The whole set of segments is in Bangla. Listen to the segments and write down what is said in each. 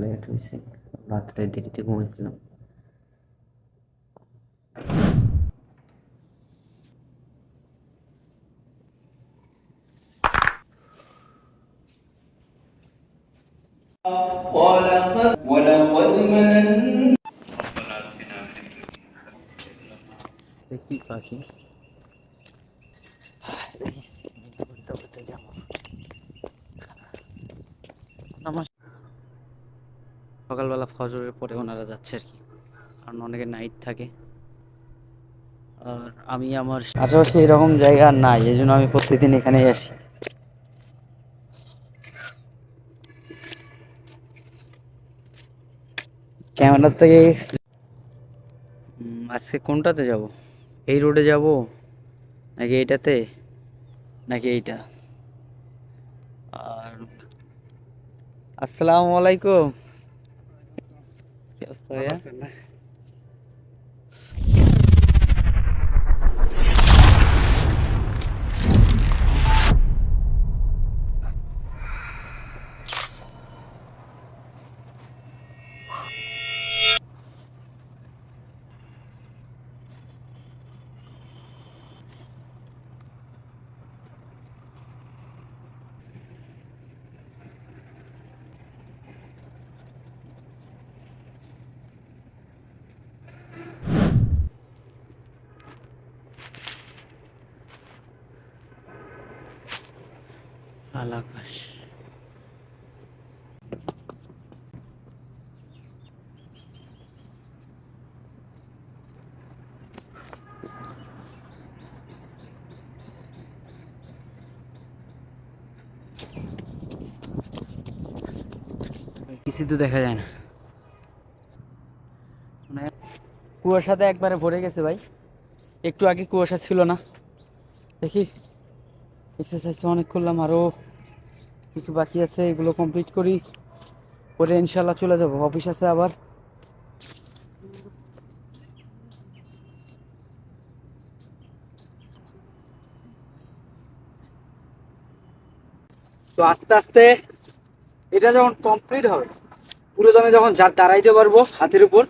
লেট হয়েছে রাত্রে দেরিতে ঘুমিয়েছিলাম কি পাখি সকালবেলা ফজরের পরে ওনারা যাচ্ছে আর কি। কারণ অনেকে নাইট থাকে। আর আমি আমার আশেপাশে এরকম জায়গা নাই এই জন্য আমি প্রতিদিন এখানেই আসি। ক্যামেরার থেকে আজকে কোনটাতে যাব? এই রোডে যাব নাকি এইটাতে? নাকি এইটা? আর আসসালামু আলাইকুম। কি লাল আকাশ কিছু তো দেখা যায় না। মানে কুয়াশাতে একবারে ভরে গেছে ভাই। একটু আগে কুয়াশা ছিল না। দেখি এক্সারসাইজ অনেক করলাম আরও কিছু বাকি আছে, এগুলো কমপ্লিট করি। করে ইনশাল্লাহ চলে যাব। অফিস আছে আবার। তো আস্তে আস্তে এটা যখন কমপ্লিট হবে, পুরো দমে যখন দাঁড়াইতে পারব হাতের উপর,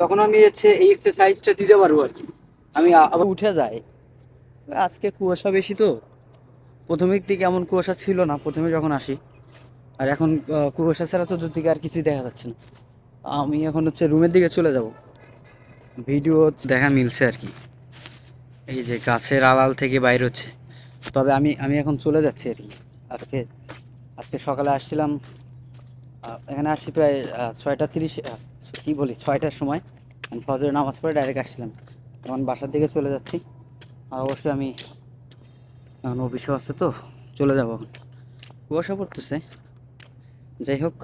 তখন আমি হচ্ছে এই এক্সারসাইজটা দিতে পারব আর কি। আমি উঠে যাই। আজকে কুয়াশা বেশি তো। প্রথমের দিকে এমন কুয়াশা ছিল না, প্রথমে যখন আসি, আর এখন কুয়াশা ছাড়া চতুর্দিকে আর কিছুই দেখা যাচ্ছে না। আমি এখন হচ্ছে রুমের দিকে চলে যাব। ভিডিও দেখা মিলছে আর কি। এই যে গাছের আড়াল থেকে বাইর হচ্ছে। তবে আমি আমি এখন চলে যাচ্ছি আর কি। আজকে আজকে সকালে আসছিলাম এখানে আসছি প্রায় ছয়টা তিরিশ কি বলি, ছয়টার সময়। আমি ফজরের নামাজ পড়ে ডাইরেক্ট আসছিলাম। এখন বাসার দিকে চলে যাচ্ছি। আর অবশ্যই আমি এখন অফিসও আছে তো চলে যাব এখন। কুয়াশা পড়তেছে। যাই হোক।